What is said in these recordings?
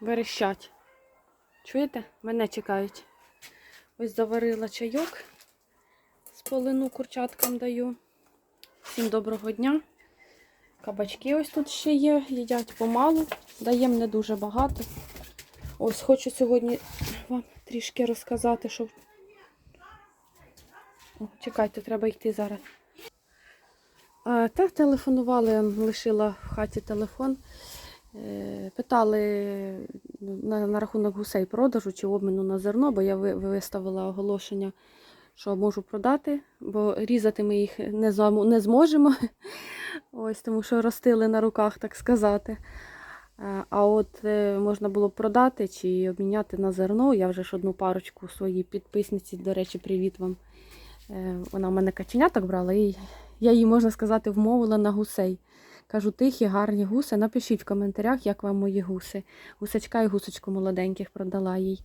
верещать. Чуєте? Мене чекають. Ось заварила чайок. З полину курчаткам даю. Всім доброго дня. Кабачки ось тут ще є, їдять помалу, даємо не дуже багато. Ось хочу сьогодні вам трішки розказати, щоб. Чекайте, треба йти зараз. А, так, телефонували, лишила в хаті телефон. Е, Питали ну, на, на рахунок гусей продажу чи обміну на зерно, бо я виставила оголошення, що можу продати, бо різати ми їх не, зам- не зможемо. Ось, тому що ростили на руках, так сказати. Е, А от е, можна було продати чи обміняти на зерно. Я вже ж одну парочку своїй підписниці, до речі, привіт вам. Вона в мене каченяток брала, і я її, можна сказати, вмовила на гусей. Кажу, тихі, гарні гуси. Напишіть в коментарях, як вам мої гуси. Гусачка і гусочку молоденьких продала їй.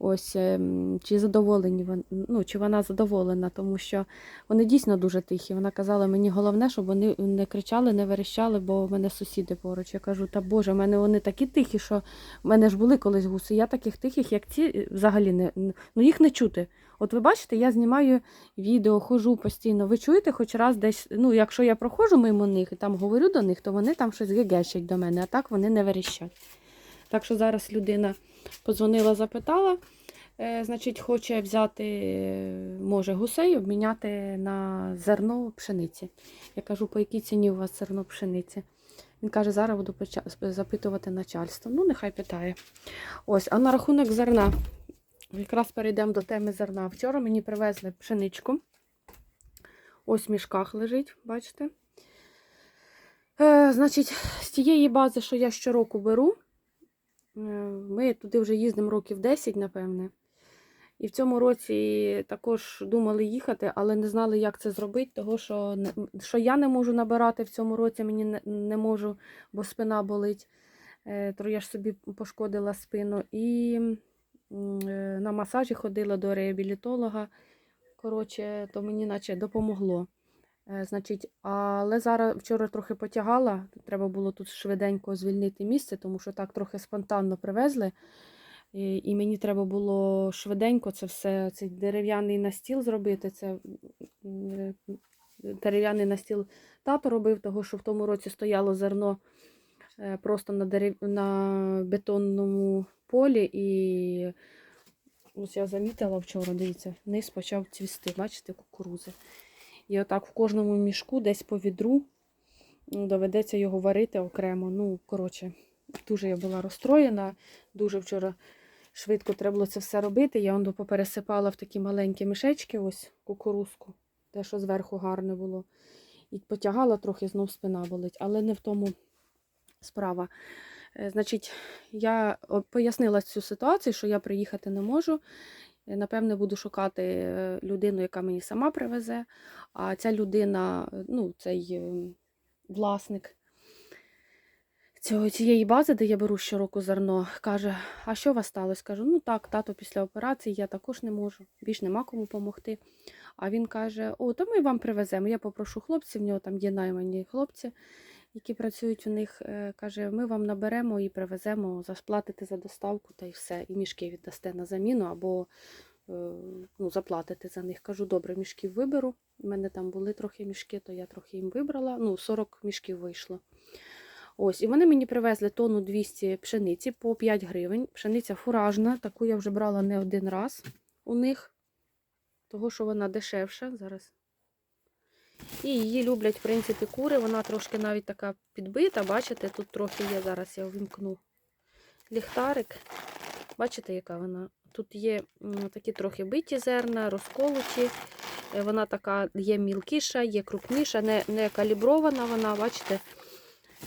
Ось, ем, чи задоволені ну, чи вона задоволена, тому що вони дійсно дуже тихі. Вона казала, мені головне, щоб вони не кричали, не верещали, бо в мене сусіди поруч. Я кажу, та Боже, в мене вони такі тихі, що в мене ж були колись гуси. Я таких тихих, як ці, е, взагалі не ну їх не чути. От ви бачите, я знімаю відео, хожу постійно. Ви чуєте хоч раз десь, ну, якщо я проходжу мимо них і там говорю до них, то вони там щось гегещать до мене, а так вони не верещать. Так що зараз людина подзвонила, запитала, е, значить, хоче взяти, може, гусей, обміняти на зерно пшениці. Я кажу, по якій ціні у вас зерно пшениці? Він каже, зараз буду запитувати начальство. Ну, нехай питає. Ось, а на рахунок зерна. Якраз перейдемо до теми зерна. Вчора мені привезли пшеничку. Ось в мішках лежить, бачите? Е, значить, з тієї бази, що я щороку беру, ми туди вже їздимо років 10, напевне. І в цьому році також думали їхати, але не знали, як це зробити, того що, що я не можу набирати в цьому році, мені не, не можу, бо спина болить. Е, То я ж собі пошкодила спину. І е, на масажі ходила до реабілітолога. Коротше, то мені наче допомогло. Е, Значить, але зараз вчора трохи потягала. Треба було тут швиденько звільнити місце, тому що так трохи спонтанно привезли. І, мені треба було швиденько це все, цей дерев'яний настіл зробити. Це е, дерев'яний настіл тато робив, того що в тому році стояло зерно е, просто на, дерев... на бетонному полі. І ось я замітила вчора, дивіться, низ почав цвісти, бачите, кукурузи. І отак в кожному мішку десь по відру доведеться його варити окремо. Ну, коротше, дуже я була розстроєна, дуже вчора швидко треба було це все робити. Я воно попересипала в такі маленькі мішечки, ось кукурузку, те, що зверху гарне було. І потягала трохи, знов спина болить, але не в тому справа. Е, Значить, я пояснила цю ситуацію, що я приїхати не можу. Е, Напевне, буду шукати е, людину, яка мені сама привезе. А ця людина, е, ну, цей власник цієї бази, де я беру щороку зерно, каже: А що у вас сталося? Кажу, ну так, тато після операції я також не можу, більш нема кому допомогти. А він каже: О, то ми вам привеземо. Я попрошу хлопців, в нього там є наймані хлопці, які працюють у них. Е, Каже, ми вам наберемо і привеземо, заплатите за доставку та й все. І мішки віддасте на заміну або е, ну, заплатите за них. Кажу, добре, мішків виберу. У мене там були трохи мішки, то я трохи їм вибрала. Ну, 40 мішків вийшло. Ось, і вони мені привезли тонну 200 пшениці по 5 гривень. Пшениця фуражна, таку я вже брала не один раз у них, того що вона дешевша зараз. І її люблять, в принципі, кури. Вона трошки навіть така підбита. Бачите, тут трохи є, зараз я вимкну ліхтарик. Бачите, яка вона? Тут є такі трохи биті зерна, розколоті. Е, Вона така є мілкіша, є крупніша, не, не калібрована вона, бачите,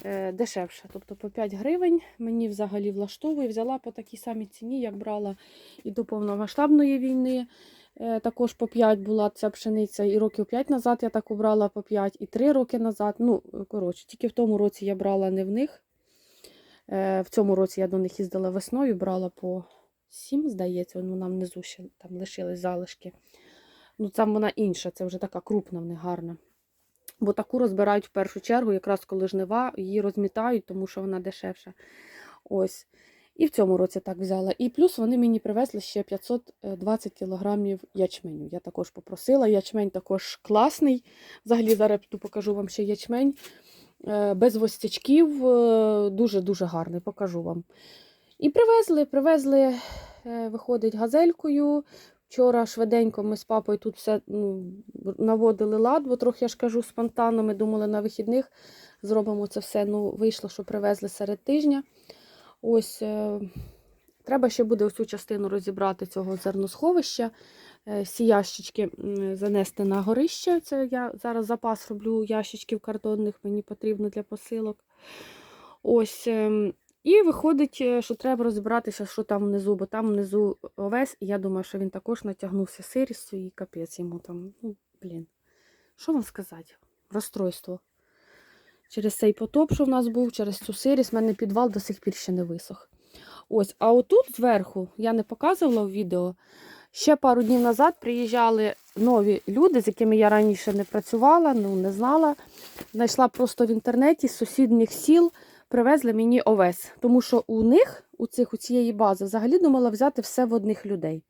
е, дешевша. Тобто по 5 гривень мені взагалі влаштовує. Взяла по такій самій ціні, як брала і до повномасштабної війни. Е, Також по 5 була ця пшениця, і років 5 назад я таку брала по 5, і 3 роки назад. Ну, е, коротше, тільки в тому році я брала не в них. В цьому році я до них їздила весною, брала по 7, здається, ну нам внизу ще там лишились залишки. Ну, там вона інша, це вже така крупна, в них гарна. Бо таку розбирають в першу чергу, якраз коли жнива, її розмітають, тому що вона дешевша. Ось. І в цьому році так взяла. І плюс вони мені привезли ще 520 кілограмів ячменю. Я також попросила. Ячмень також класний. Взагалі, зараз покажу вам ще ячмень. Е, Без гостячків, дуже-дуже гарний, покажу вам. І привезли, привезли, е, виходить, газелькою. Вчора швиденько ми з папою тут все ну, наводили лад, бо трохи я ж кажу спонтанно. Ми думали на вихідних зробимо це все. Ну, вийшло, що привезли серед тижня. Ось е, треба ще буде цю частину розібрати цього зерносховища. Е, Всі ящички занести на горище. Це я зараз запас роблю ящичків картонних, мені потрібно для посилок. Ось. І виходить, е, що треба розібратися, що там внизу, бо там внизу овес, і я думаю, що він також натягнувся сирістю і капець йому там. Ну, блін. Що вам сказати? Розстройство. Через цей потоп, що в нас був, через цю сирість, в мене підвал до сих пір ще не висох. Ось, а отут зверху, я не показувала в відео, ще пару днів назад приїжджали нові люди, з якими я раніше не працювала, ну не знала. Знайшла просто в інтернеті з сусідніх сіл, привезли мені овес. Тому що у них, у цих, у цієї бази, взагалі думала взяти все в одних людей.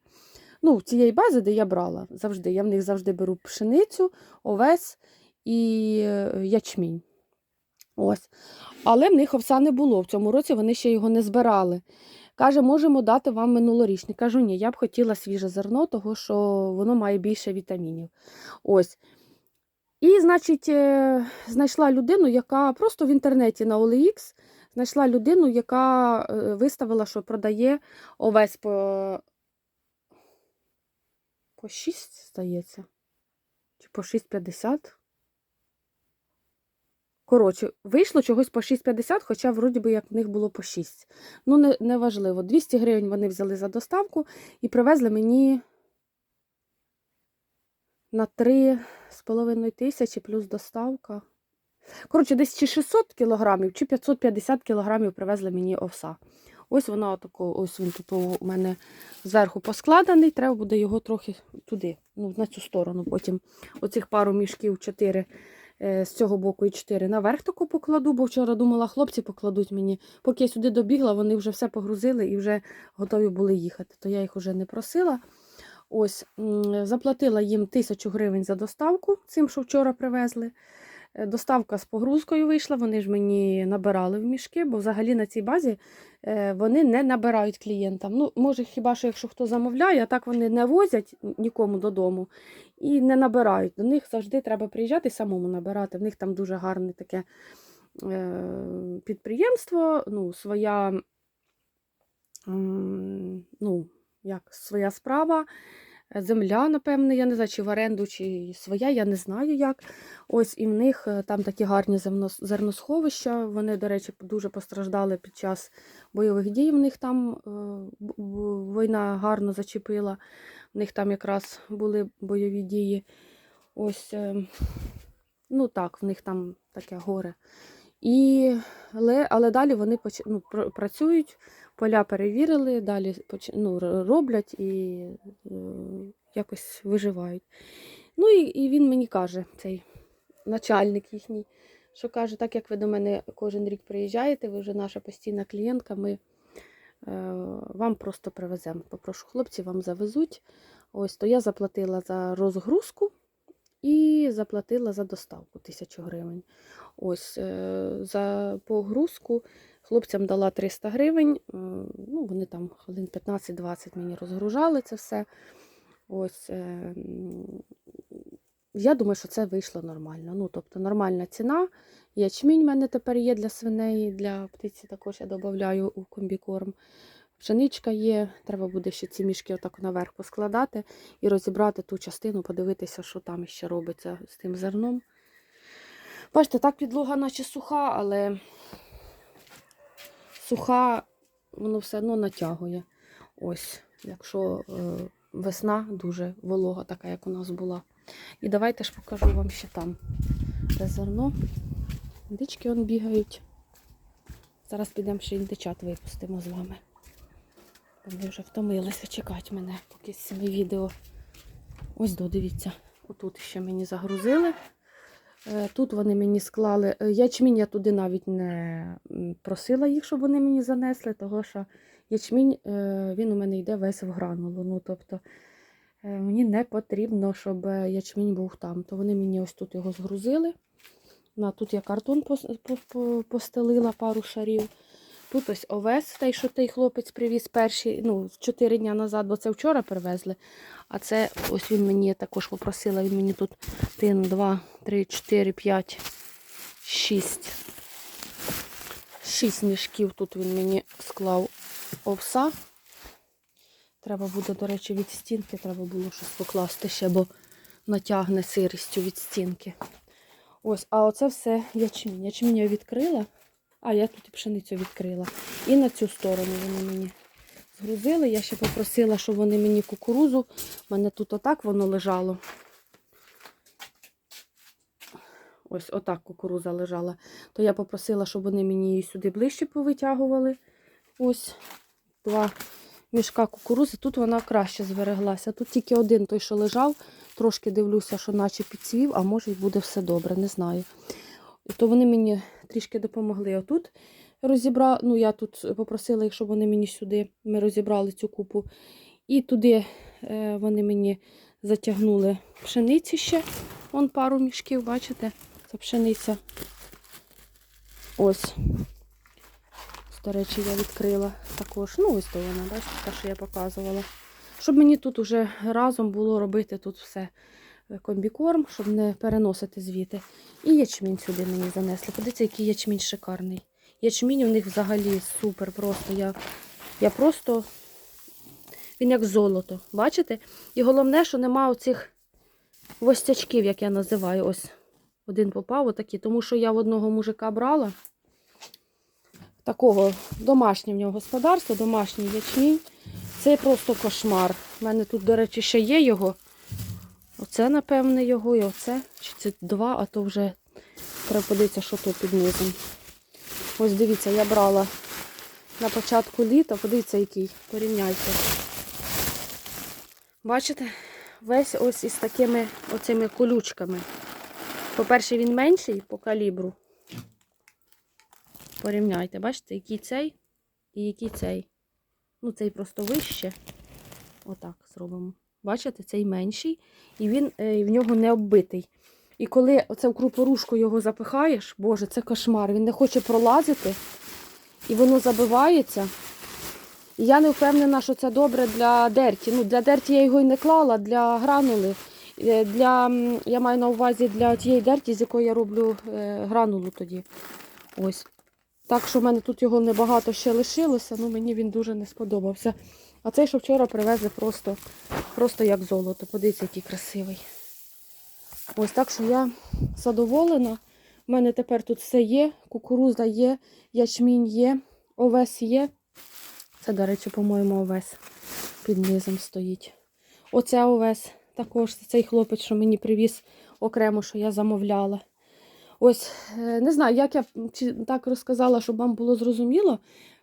Ну, цієї бази, де я брала завжди. Я в них завжди беру пшеницю, овес і е, ячмінь. Ось. Але в них овса не було. В цьому році вони ще його не збирали. Каже, можемо дати вам минулорічний. Кажу, ні, я б хотіла свіже зерно, того що воно має більше вітамінів. Ось. І, значить, е, знайшла людину, яка просто в інтернеті на OLX знайшла людину, яка е, виставила, що продає овес по, по 6, здається. Чи по 6,50. Коротше, вийшло чогось по 6,50, хоча вроді би як в них було по 6. Ну, не, не важливо. 200 гривень вони взяли за доставку і привезли мені на 3,5 тисячі плюс доставка. Коротше, десь чи 600 кілограмів, чи 550 кілограмів привезли мені овса. Ось вона отако, ось він тут у мене зверху поскладений. Треба буде його трохи туди, ну, на цю сторону. Потім оцих пару мішків 4 з цього боку і 4 наверх таку покладу, бо вчора думала, хлопці покладуть мені. Поки я сюди добігла, вони вже все погрузили і вже готові були їхати. То я їх вже не просила. Ось, заплатила їм тисячу гривень за доставку, цим, що вчора привезли. Е, Доставка з погрузкою вийшла, вони ж мені набирали в мішки, бо взагалі на цій базі е, вони не набирають клієнтам. Ну, може, хіба що якщо хто замовляє, а так вони не возять нікому додому і не набирають. До них завжди треба приїжджати самому набирати. В них там дуже гарне таке е, підприємство, ну, своя, ну, як, своя справа. Земля, напевне, я не знаю, чи в оренду, чи своя, я не знаю як. Ось і в них е, там такі гарні зерносховища. Вони, до речі, дуже постраждали під час бойових дій. В них там е, війна гарно зачепила. В них там якраз були бойові дії. Ось, е, ну так, в них там таке горе. І, але, але далі вони ну, пр- працюють, поля перевірили, далі ну, роблять і е, якось виживають. Ну і, і він мені каже, цей начальник їхній, що каже, так як ви до мене кожен рік приїжджаєте, ви вже наша постійна клієнтка, ми е, вам просто привеземо. Попрошу хлопці, вам завезуть. Ось то я заплатила за розгрузку і заплатила за доставку тисячу гривень. Ось е, за погрузку хлопцям дала 300 гривень. е, Ну, вони там хвилин 15-20 мені розгружали це все. Ось, е, я думаю, що це вийшло нормально. Ну, тобто нормальна ціна. Ячмінь в мене тепер є для свиней, для птиці також я додаю у комбікорм. Пшеничка є, треба буде ще ці мішки отак наверх поскладати і розібрати ту частину, подивитися, що там ще робиться з тим зерном. Бачите, так підлога наче суха, але суха, воно все одно натягує. Ось, якщо е, весна дуже волога, така, як у нас була. І давайте ж покажу вам ще там де зерно. Індички он бігають. Зараз підемо ще індичат випустимо з вами. Вони вже втомилися чекати мене, поки з цими відео. Ось до, дивіться. Отут ще мені загрузили. Е, Тут вони мені склали. е, Ячмінь я туди навіть не просила їх, щоб вони мені занесли, того що ячмінь е, він у мене йде весь в гранулу. Ну, тобто мені не потрібно, щоб ячмінь був там. То вони мені ось тут його згрузили. На, тут я картон пос- по- по- постелила пару шарів. Тут ось овес, той, що той хлопець привіз перші, ну, 4 дні назад, бо це вчора привезли. А це ось він мені також попросила, він мені тут 1, 2, 3, 4, 5, 6. 6 мішків тут він мені склав овса. Треба буде, до речі, від стінки треба було щось покласти ще, бо натягне сирістю від стінки. Ось, а оце все ячмінь. Ячмінь я відкрила. А, я тут і пшеницю відкрила. І на цю сторону вони мені згрузили. Я ще попросила, щоб вони мені кукурузу. У мене тут отак воно лежало. Ось отак кукуруза лежала. То я попросила, щоб вони мені її сюди ближче повитягували. Ось два мішка кукурузи. Тут вона краще збереглася. Тут тільки один той, що лежав. Трошки дивлюся, що наче підцвів, а може й буде все добре, не знаю. То вони мені трішки допомогли отут розібрали. Ну, я тут попросила щоб вони мені сюди ми розібрали цю купу. І туди е, вони мені затягнули пшениці ще. Вон пару мішків, бачите? Це пшениця. Ось. До речі, я відкрила також. Ну, ось то вона, бачите, та, що я показувала. Щоб мені тут уже разом було робити тут все комбікорм, щоб не переносити звідти. І ячмінь сюди мені занесли. Подивіться, який ячмінь шикарний. Ячмінь у них взагалі супер просто. Я, я просто. Він як золото. Бачите? І головне, що нема оцих востячків, як я називаю. Ось один попав, отакі. Тому що я в одного мужика брала. Такого домашнє в нього господарство, домашній ячмінь. Це просто кошмар. У мене тут, до речі, ще є його. Оце, напевне, його, і оце. Чи це два, а то вже треба подивитися, що тут під низом. Ось дивіться, я брала на початку літа, подивіться, який. Порівняйте. Бачите? Весь ось із такими оцими колючками. По-перше, він менший по калібру. Порівняйте, бачите, який цей і який цей. Ну, цей просто вище. Отак зробимо. Бачите, цей менший, і він е, в нього не оббитий. І коли оце в крупорушку його запихаєш, боже, це кошмар, він не хоче пролазити, і воно забивається. І я не впевнена, що це добре для дерті. Ну, для дерті я його і не клала, для гранули. Е, Для, я маю на увазі для тієї дерті, з якої я роблю е, гранулу тоді. Ось. Так що в мене тут його небагато ще лишилося, ну мені він дуже не сподобався. А цей, що вчора привезли просто, просто як золото. Подивіться, який красивий. Ось так що я задоволена. У мене тепер тут все є. Кукуруза є, ячмінь є, овес є. Це, до речі, по-моєму, овес під низом стоїть. Оце овес також цей хлопець, що мені привіз окремо, що я замовляла. Ось, е, не знаю, як я так розказала, щоб вам було зрозуміло.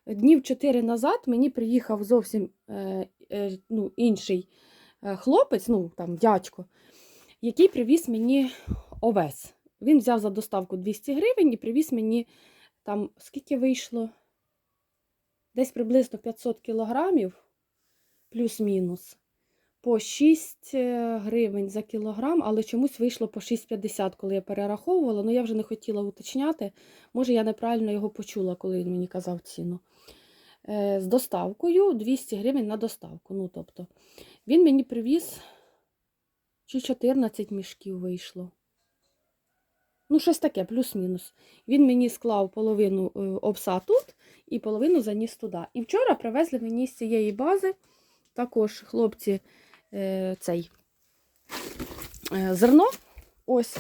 Днів чотири назад мені приїхав зовсім е, е, ну, інший е, хлопець, ну там дядько, який привіз мені овес. Він взяв за доставку 200 гривень і привіз мені там, скільки вийшло? Десь приблизно 500 кілограмів, плюс-мінус, по 6 е, гривень за кілограм, але чомусь вийшло по 6,50, коли я перераховувала. Ну я вже не хотіла уточняти. Може, я неправильно його почула, коли він мені казав ціну. Е, З доставкою 200 гривень на доставку. Ну, тобто, він мені привіз чи 14 мішків вийшло. Ну, щось таке, плюс-мінус. Він мені склав половину е, овса тут і половину заніс туди. І вчора привезли мені з цієї бази також хлопці е, цей е, зерно. Ось.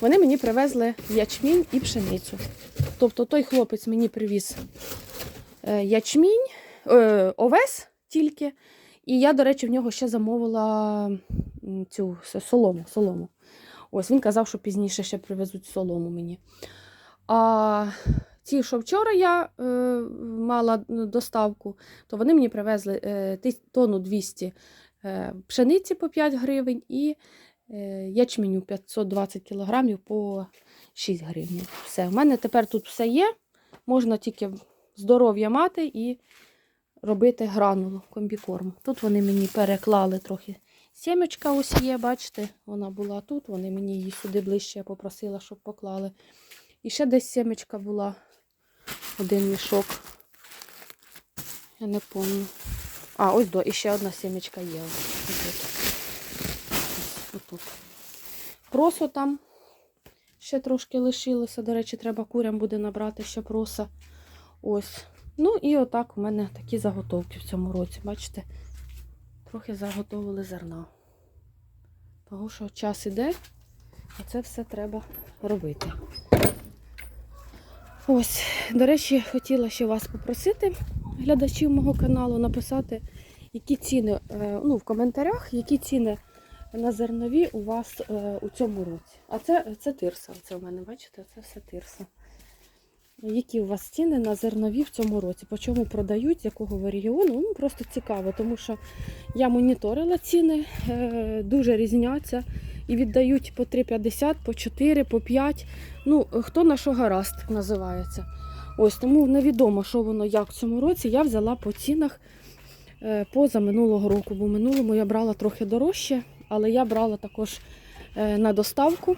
Вони мені привезли ячмінь і пшеницю. Тобто той хлопець мені привіз е, ячмінь, овес тільки. І я, до речі, в нього ще замовила цю солому. солому. Ось він казав, що пізніше ще привезуть солому мені. А ті, що вчора я е, мала доставку, то вони мені привезли е, тонну 200 е, пшениці по 5 гривень і Е, Ячменю 520 кг по 6 гривень. Все. У мене тепер тут все є. Можна тільки здоров'я мати і робити гранулу комбікорму. Тут вони мені переклали трохи. Сімечка ось є, бачите, вона була тут. Вони мені її сюди ближче попросила, щоб поклали. І ще десь сімечка була. Один мішок. Я не пам'ятаю. А, ось до, і ще одна сімечка є. Отут. Просо там ще трошки лишилося. До речі, треба курям буде набрати ще проса. Ось. Ну і отак у мене такі заготовки в цьому році. Бачите? Трохи заготовили зерна. Тому що час іде, а це все треба робити. Ось, до речі, хотіла ще вас попросити, глядачів мого каналу, написати, які ціни е, ну, в коментарях, які ціни на зернові у вас е, у цьому році. А це, це тирса. Це у мене, бачите, це все тирса. Які у вас ціни на зернові в цьому році? По чому продають, з якого ви регіону? Ну, просто цікаво, тому що я моніторила ціни, е, дуже різняться. І віддають по 3,50, по 4, по 5. Ну, хто на що гаразд називається. Ось тому невідомо, що воно як в цьому році. Я взяла по цінах е, поза минулого року, бо минулому я брала трохи дорожче, але я брала також е, на доставку.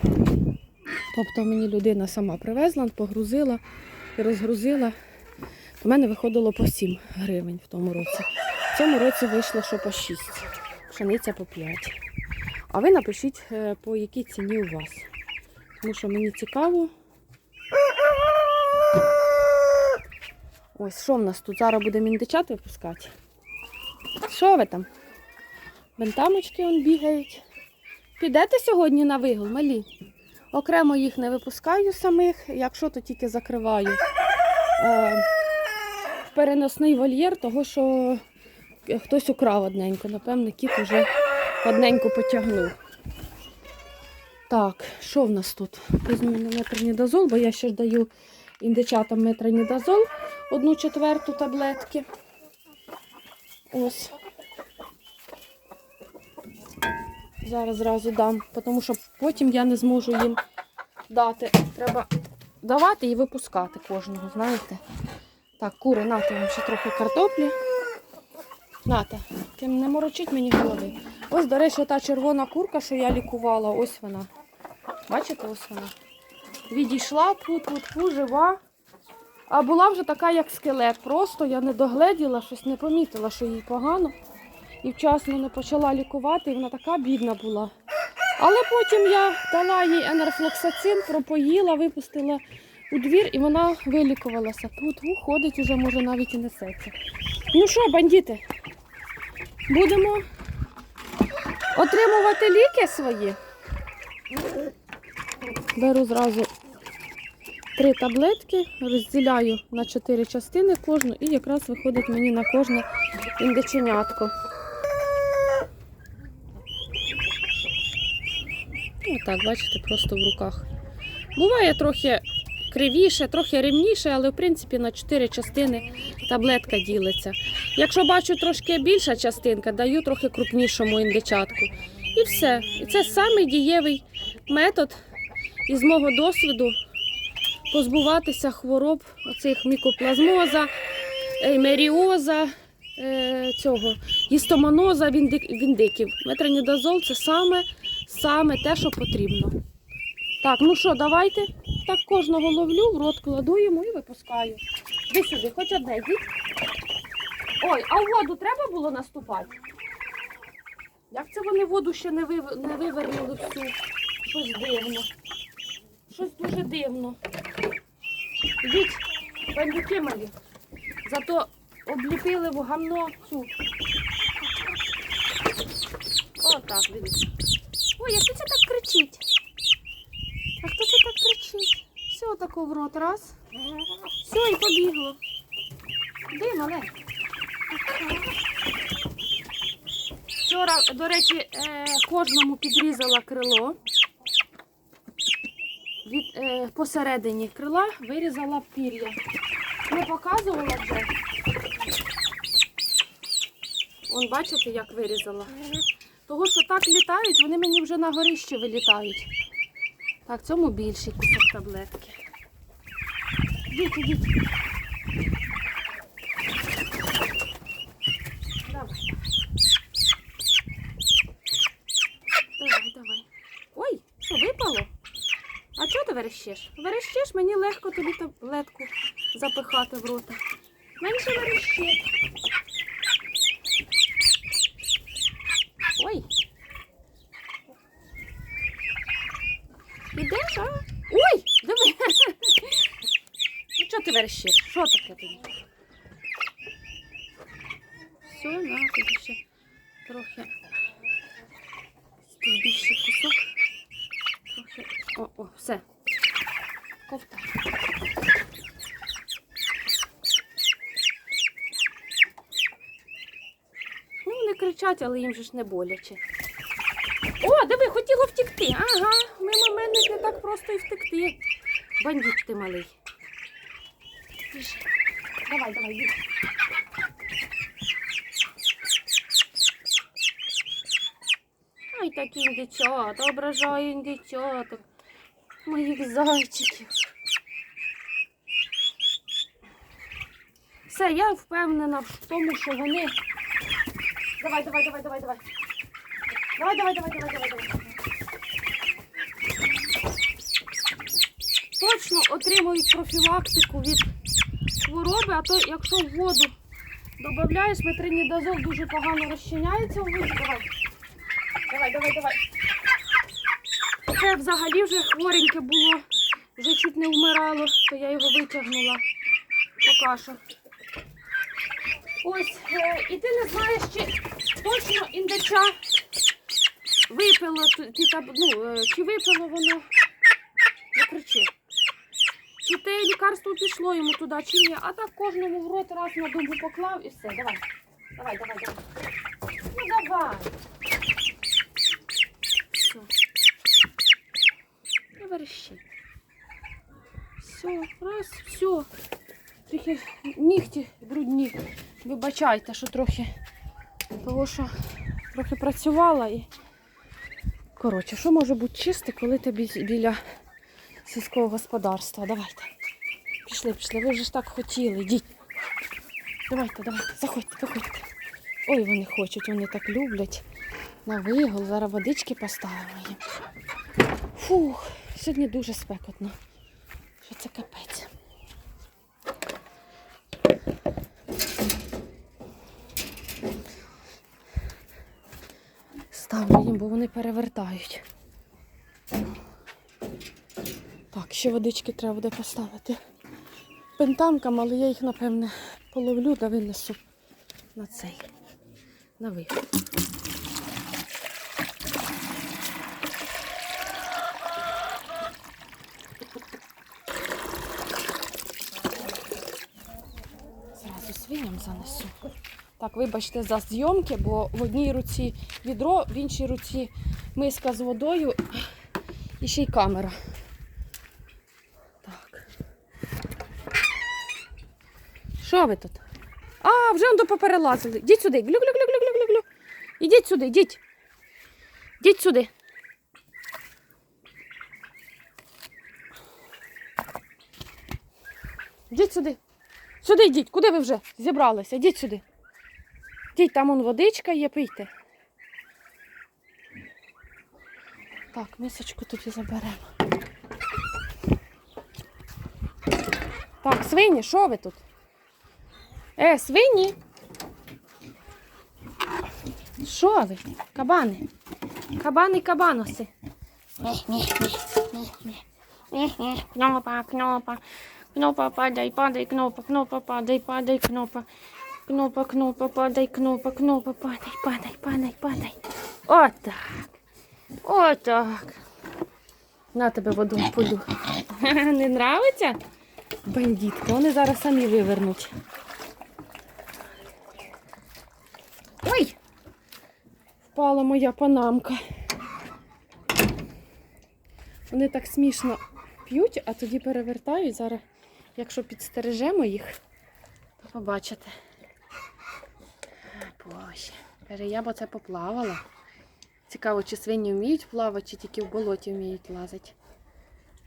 Тобто мені людина сама привезла, погрузила і розгрузила. У мене виходило по 7 гривень в тому році. В цьому році вийшло, що по 6, пшениця по 5. А ви напишіть, е, по якій ціні у вас. Тому що мені цікаво. Ось, що в нас тут? Зараз будемо індичат випускати. Що ви там? Бентамочки он бігають. Підете сьогодні на вигул, малі? Окремо їх не випускаю самих, якщо то тільки закриваю е, переносний вольєр, того що хтось украв одненько. Напевне, кіт уже одненько потягнув. Так, що в нас тут? Візьму на метронідазол, бо я ще ж даю індичатам метронідазол, одну четверту таблетки. Ось. Зараз зразу дам, тому що потім я не зможу їм дати. Треба давати і випускати кожного, знаєте. Так, кури, нате вам ще трохи картоплі. Нате, тим не морочить мені голови. Ось, до речі, та червона курка, що я лікувала, ось вона. Бачите, ось вона. Відійшла тут, тут, тут, жива. А була вже така, як скелет. Просто я не догледіла, щось не помітила, що їй погано. І вчасно не почала лікувати, і вона така бідна була. Але потім я дала їй енерфлоксацин, пропоїла, випустила у двір і вона вилікувалася. Тут ходить уже, може, навіть і несеться. Ну що, бандити, будемо отримувати ліки свої. Беру зразу три таблетки, розділяю на чотири частини кожну і якраз виходить мені на кожне індиченятко. Отак, бачите, просто в руках. Буває трохи кривіше, трохи рівніше, але в принципі на чотири частини таблетка ділиться. Якщо бачу трошки більша частинка, даю трохи крупнішому індичатку. І все. І це самий дієвий метод із мого досвіду позбуватися хвороб оцих мікоплазмоза, еймеріоза, е, цього, гістоманоза, віндик- віндиків. Метронідазол це саме, саме те, що потрібно. Так, ну що, давайте. Так кожного ловлю, в рот кладу йому і випускаю. Іди сюди, хоч одне, йдіть. Ой, а в воду треба було наступати? Як це вони воду ще не, вив... не вивернули всю? Щось дивно. Щось дуже дивно. Йдіть, бандюки малі. Зато обліпили в гамно цю. О, так, дивіться. Ой, а хто це так кричить? А хто це так кричить? Все, тако в рот, раз. Все, і побігло. Де, мале? Вчора, до речі, е, кожному підрізала крило. Від, е, посередині крила вирізала пір'я. Не показувала вже. Вон бачите, як вирізала. Того, що так літають, вони мені вже на горище вилітають. Так, цьому більший кусок таблетки. Ідіть, ідіть. Давай. Давай, давай. Ой, що випало? А чого ти верещиш? Верещиш, мені легко тобі таблетку запихати в рота. Менше верещи. Ой. Ідеш, а? Ой! Диви. Ну чого ти верещиш? Що таке тобі? Все, на тобі ще трохи більший кусок. Трохи. О, о, все. Ковтай. Ну, вони кричать, але їм же ж не боляче. О, диви, хотіло втекти. Ага, мимо мене не так просто і втекти. Бандит ти малий. Біжи. Давай, давай, біжи. Ай, такі індичата, ображаю індичаток. Моїх зайчиків. Все, я впевнена в тому, що вони. Давай, давай, давай, давай, давай. Давай, давай, давай, давай, давай, давай. Точно отримують профілактику від хвороби, а то якщо в воду додаєш, метринідазол дуже погано розчиняється у воді. Давай. Давай, давай, давай. Це взагалі вже хвореньке було, вже чуть не вмирало, то я його витягнула. Поки що. Ось, е, і ти не знаєш, чи точно індича ті таб... ну, е, чи випило воно. Не кричи. Чи те лікарство пішло йому туди, чи ні. А так кожному в рот раз на думку поклав і все. Давай. Давай, давай, давай. Ну давай. Все. Не верещи. Все, раз, все. Трохи нігті брудні. Вибачайте, що трохи того, що трохи працювала і. Коротше, що може бути чисте, коли ти біля сільського господарства? Давайте. Пішли, пішли. Ви вже ж так хотіли. Йдіть. Давайте, давайте, заходьте, заходьте. Ой, вони хочуть, вони так люблять. На вигул, зараз водички поставимо їм. Фух, сьогодні дуже спекотно. Що це капець. Їм, бо вони перевертають. Так, ще водички треба буде поставити. Пентамкам, але я їх, напевне, половлю та винесу на цей. На вихід. Так, вибачте за зйомки, бо в одній руці відро, в іншій руці миска з водою і ще й камера. Так. Що ви тут? А, вже до поперелазили. Ідіть сюди. Глю, глю, глю, глю, глю, глю. Ідіть сюди, ідіть. Ідіть сюди. Ідіть сюди. Сюди йдіть. Куди ви вже зібралися? Ідіть сюди. Ідіть, там он водичка є, пийте. Так, мисочку тоді заберемо. Так, свині, що ви тут? Е, свині. Що ви? Кабани. Кабани, кабаноси. Кнопа, кнопа. Кнопа, падай, падай, кнопа, кнопа, падай, падай, кнопа. Кнопа, кнопа, падай, кнопа, кнопа, падай, падай, падай, падай. Отак. Отак. На тебе воду полю. Не нравиться? Бандитка, вони зараз самі вивернуть. Ой! Впала моя панамка. Вони так смішно п'ють, а тоді перевертають. Зараз, якщо підстережемо їх, то побачите. Боже, каже, я б оце поплавала. Цікаво, чи свині вміють плавати, чи тільки в болоті вміють лазити.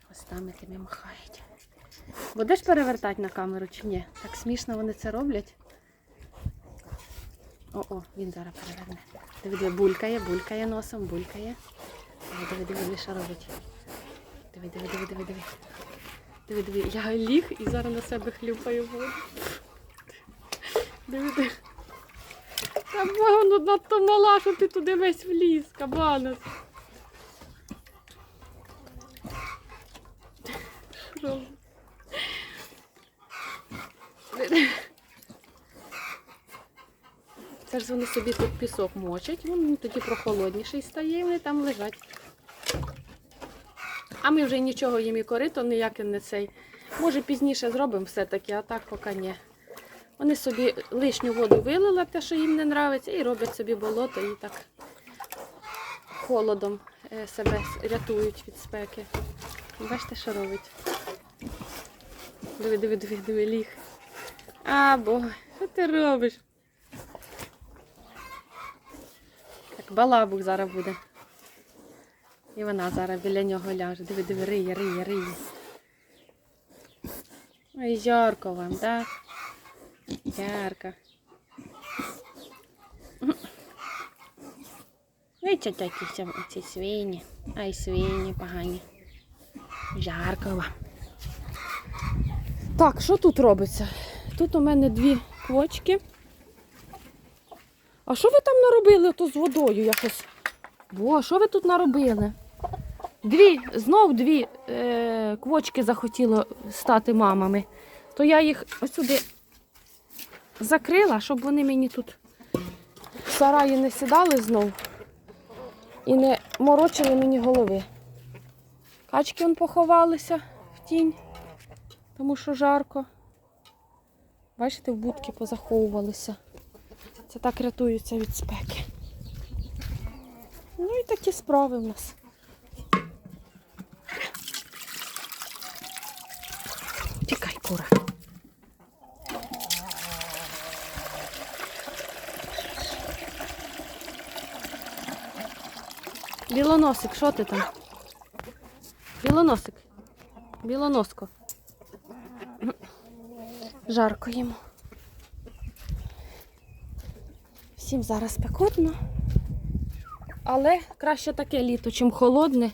Хвостами тими махають. Будеш перевертати на камеру чи ні? Так смішно вони це роблять. О-о, він зараз переверне. Диви, булькає, булькає носом, булькає. Диви, диви, диви, що робить. Диви, диви, диви, диви, диви. Диви, диви, я ліг і зараз на себе хлюпаю воду. Диви, диви. Кабан, надто мала, що ти туди весь вліз, кабанець. Це вони собі тут пісок мочать, він тоді прохолодніший стає, і вони там лежать. А ми вже нічого їм і корито ніяке не цей. Може пізніше зробимо все-таки, а так поки ні. Вони собі лишню воду вилили, те, що їм не подобається, і роблять собі болото і так холодом е, себе рятують від спеки. Бачите, що робить? Диви, диви, диви, диви, ліг. А, бо, що ти робиш? Так, балабух зараз буде. І вона зараз біля нього ляже. Диви, диви, риє, риє, риє. Ой, жарко вам, так? Ярко. Ой, це такі ці, свині. Ай, свині погані. Жарко вам. Так, що тут робиться? Тут у мене дві квочки. А що ви там наробили то з водою якось? Бо, що ви тут наробили? Дві, знов дві е, квочки захотіло стати мамами. То я їх ось сюди закрила, щоб вони мені тут в сараї не сідали знов і не морочили мені голови. Качки он поховалися в тінь, тому що жарко. Бачите, в будки позаховувалися. Це так рятуються від спеки. Ну і такі справи в нас. Тікай, кура. Білоносик, що ти там? Білоносик. Білоноско. Жарко йому. Всім зараз спекотно. Але краще таке літо, чим холодне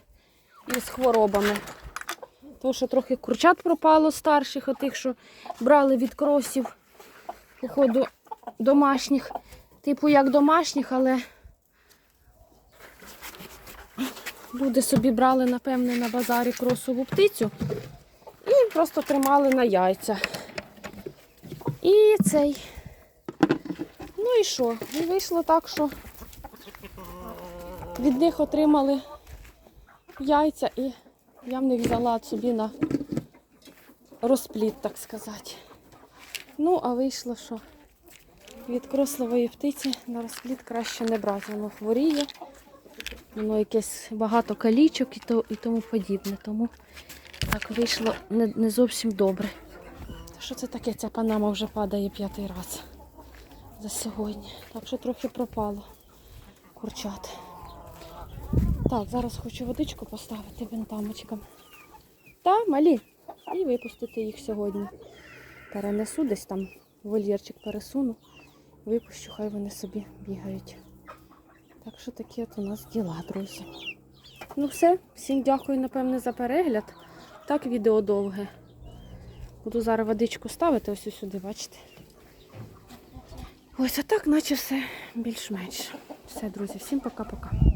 і з хворобами. Тому що трохи курчат пропало старших, отих, що брали від кросів, походу, домашніх. Типу як домашніх, але люди собі брали, напевне, на базарі кросову птицю і просто тримали на яйця. І цей. Ну і що? І вийшло так, що від них отримали яйця і я в них взяла собі на розпліт, так сказати. Ну, а вийшло, що від крослової птиці на розпліт краще не брати. Воно хворіє, воно якесь багато калічок і, то, і тому подібне. Тому так вийшло не, не зовсім добре. Що це таке? Ця панама вже падає п'ятий раз за сьогодні. Так що трохи пропало курчат. Так, зараз хочу водичку поставити бентамочкам. Та, малі. І випустити їх сьогодні. Перенесу десь там вольєрчик пересуну. Випущу, хай вони собі бігають. Так що такі от у нас діла, друзі. Ну все, всім дякую, напевне, за перегляд. Так, відео довге. Буду зараз водичку ставити ось сюди, бачите. Ось а так, наче все більш-менш. Все, друзі, всім пока-пока.